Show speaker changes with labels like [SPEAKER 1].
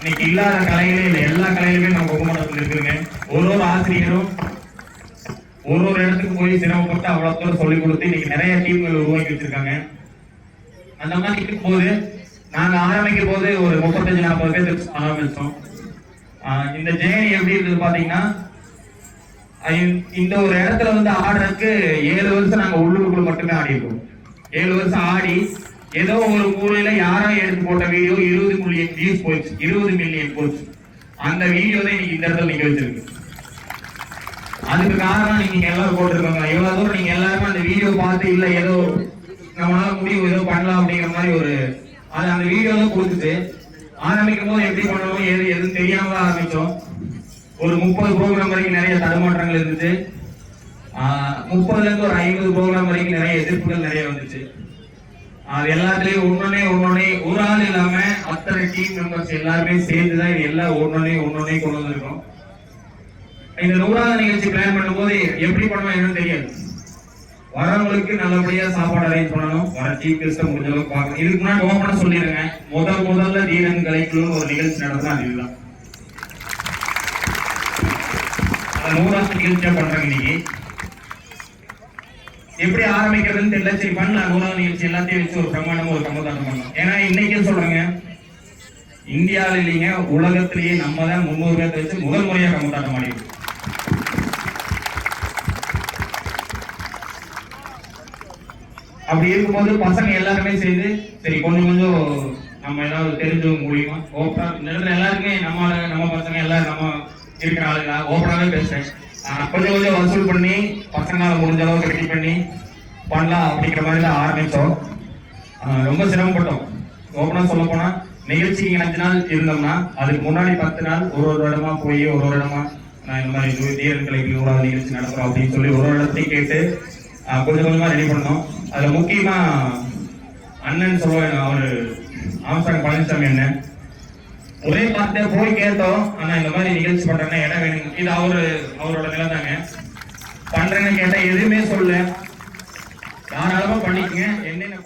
[SPEAKER 1] இன்னைக்கு இல்லாத கலைகளே இல்லை எல்லா கலைகளுமே நம்ம கும்பகோணத்தில் இருக்குதுங்க ஒரு ஒரு ஆசிரியரும் ஒரு ஒரு இடத்துக்கு போய் சிரமப்பட்டு அவ்வளவு தூரம் சொல்லிக் கொடுத்து இன்னைக்கு நிறைய டீம்கள் உருவாக்கி வச்சிருக்காங்க. அந்த மாதிரி இருக்கும்போது நாங்க ஆரம்பிக்கும் போது ஒரு முப்பத்தஞ்சு நாற்பது பேர் ஆரம்பித்தோம் ஆஹ் இந்த ஜெயனி எப்படி இருந்தது பாத்தீங்கன்னா இந்த ஒரு இடத்துல வந்து ஆடுறதுக்கு ஏழு வருஷம் நாங்க உள்ளூருக்குள்ள மட்டுமே ஆடிருக்கோம் ஏழு வருஷம் ஆடி ஏதோ ஒரு மூலையில யாரோ எடுத்து போட்ட வீடியோ இருபது மில்லியன் வியூஸ் போயிடுச்சு. இருபது மில்லியன் போச்சு அந்த வீடியோ தான் இன்னைக்கு இந்த இடத்துல நீங்க வச்சிருக்கு. அதுக்கு காரணம் நீங்க எல்லாரும் போட்டிருக்காங்க. இவ்வளவு தூரம் நீங்க எல்லாருமே அந்த வீடியோ பார்த்து இல்ல ஏதோ நம்மளால முடிவு ஏதோ பண்ணலாம் அப்படிங்கிற மாதிரி ஒரு அது அந்த வீடியோ தான் கொடுத்துட்டு ஆரம்பிக்கும் போது எப்படி பண்ணணும் எது எதுவும் தெரியாம ஆரம்பிச்சோம். ஒரு முப்பது ப்ரோக்ராம் வரைக்கும் நிறைய தடுமாற்றங்கள் இருந்துச்சு. முப்பதுல இருந்து ஒரு ஐம்பது ப்ரோக்ராம் வரைக்கும் நிறைய எதிர்ப்புகள் நிறைய வந்துச்சு. அது எல்லாத்துலயும் ஒன்னொன்னே ஒன்னொன்னே. ஒரு ஆள் இல்லாம அத்தனை டீம் மெம்பர்ஸ் எல்லாருமே சேர்ந்து தான் இது எல்லாம் ஒன்னொன்னே ஒன்னொன்னே கொண்டு வந்திருக்கோம். இந்த நூறாவது நிகழ்ச்சி பிளான் பண்ணும்போது எப்படி பண்ணுவோம் என்னன்னு தெரியாது. வரவங்களுக்கு நல்லபடியா சாப்பாடு அரேஞ்ச் பண்ணணும். வர சீஃப் கெஸ்ட் முடிஞ்ச அளவுக்கு பார்க்கணும். இதுக்கு முன்னாடி ஓப்பனா சொல்லிடுங்க முதல் முதல்ல தீரன் கலைக்குழு ஒரு நிகழ்ச்சி நடந்தா அது இதுதான் நூறாவது நிகழ்ச்சியா பண்றாங்க இன்னைக்கு. எப்படி ஆரம்பிக்கிறதுன்னு தெரியல. சரி பண்ணலாம். நூறாவது நிகழ்ச்சி எல்லாத்தையும் வச்சு ஒரு பிரமாணமா ஒரு கம்பத்தாட்டம் பண்ணலாம். ஏன்னா இன்னைக்கு சொல்றேங்க? இந்தியாவில் இல்லைங்க உலகத்திலேயே நம்ம தான் முன்னூறு பேர்த்த வச்சு முதல் முறையா கம்பத்தாட்டம் ஆடிருக்கோம் அப்படி இருக்கும்போது பசங்க எல்லாருமே சேர்ந்து சரி கொஞ்சம் கொஞ்சம் நம்ம ஏதாவது தெரிஞ்சவங்க மூலியமா ஓப்பா இந்த இடத்துல எல்லாருமே நம்ம நம்ம பசங்க எல்லாரும் நம்ம இருக்கிற நான் ஓப்பனாகவே பேசுறேன். கொஞ்சம் கொஞ்சம் வசூல் பண்ணி பசங்களால முடிஞ்ச அளவுக்கு ரெடி பண்ணி பண்ணலாம் அப்படிங்கிற மாதிரி தான் ஆரம்பித்தோம். ரொம்ப சிரமப்பட்டோம். ஓப்பனாக சொல்ல போனால் நிகழ்ச்சிக்கு அஞ்சு நாள் இருந்தோம்னா அதுக்கு முன்னாடி பத்து நாள் ஒரு ஒரு இடமா போய் ஒரு ஒரு இடமா நான் இந்த மாதிரி இது நூறாவது நிகழ்ச்சி நடத்துகிறோம் அப்படின்னு சொல்லி ஒரு ஒரு இடத்தையும் கேட்டு கொஞ்சம் கொஞ்சமாக ரெடி பண்ணோம். அதில் முக்கியமாக அண்ணன் சொல்லுவேன் அவர் ஆம்சாங் பழனிசாமி அண்ணன் ஒரே பார்த்து போய் கேட்டோம். ஆனா இந்த மாதிரி நிகழ்ச்சி பண்றேன்னா இடம் வேணும். இது அவரு அவரோட நிலை தாங்க பண்றேன்னு கேட்டா எதுவுமே சொல்ல. யாராலும் பண்ணிக்கங்க. என்னென்ன